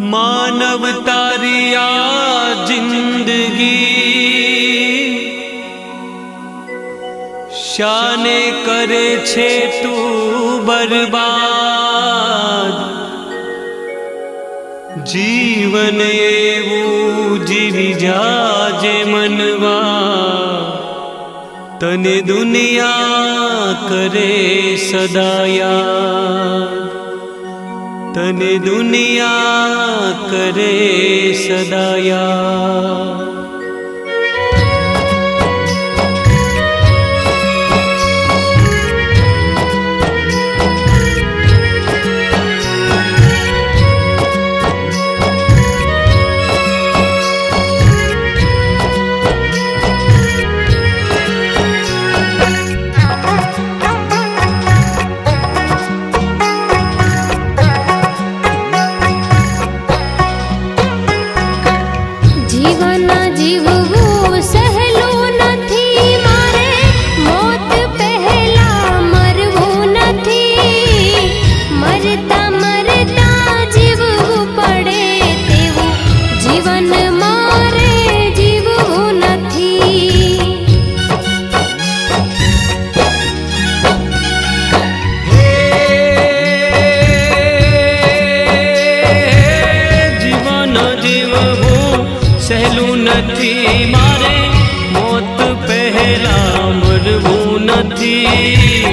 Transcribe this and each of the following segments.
मानव तारिया जिंदगी शाने करे छे तू बर्बाद जीवन एवं जीवी जाजे मनवा तने दुनिया करे सदाया તને દુનિયા કરે સદાયા you. સહેલું નથી, મારે મોત પહેલા મરવું નથી.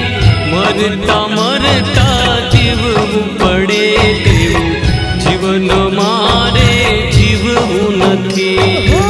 મરતા મરતા જીવવું પડે તેવું. જીવન મારે જીવવું નથી.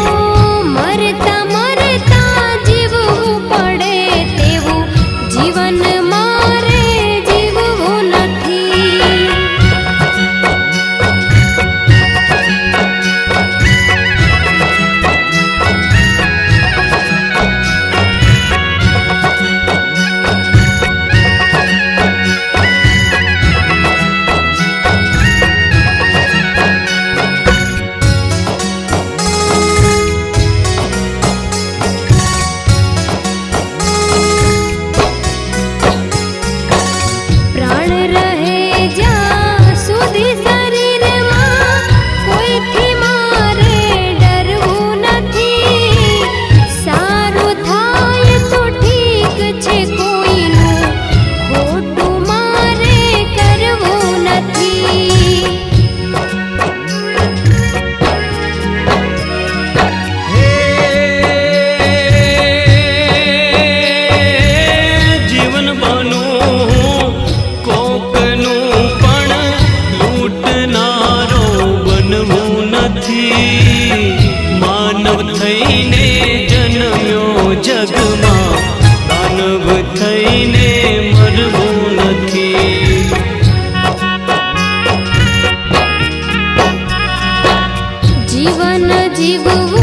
ಶಿವು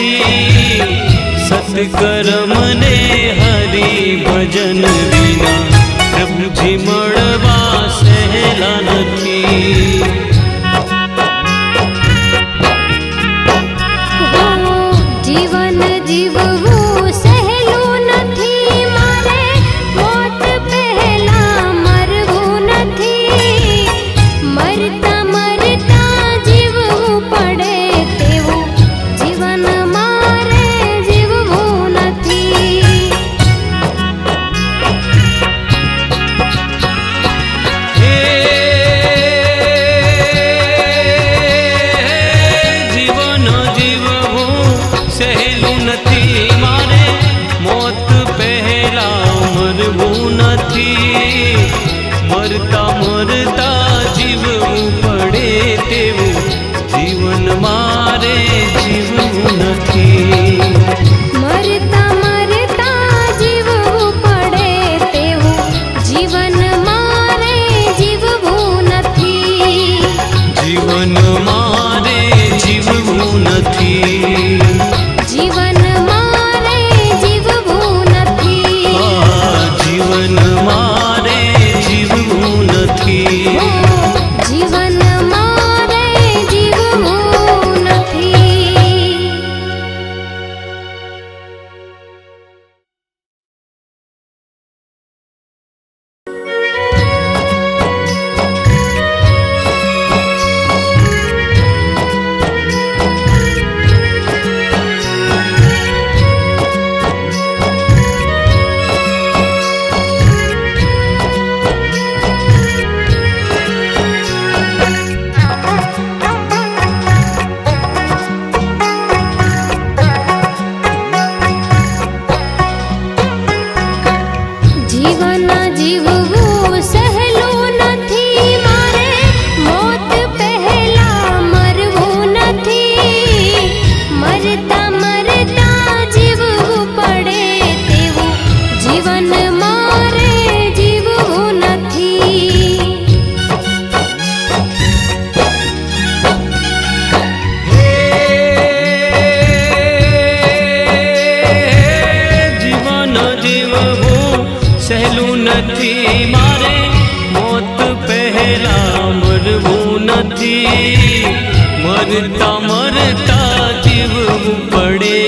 પછી સત્કર્મને હરિ ભજન વિના પ્રભુજી મળવા સહેલા નથી. જીવન જીવન નથી મરતા મરતા જીવવું પડે તેવું. જીવન માર મારે મોત પહેલા મરવું નથી મરતા મરતા જીવવું પડે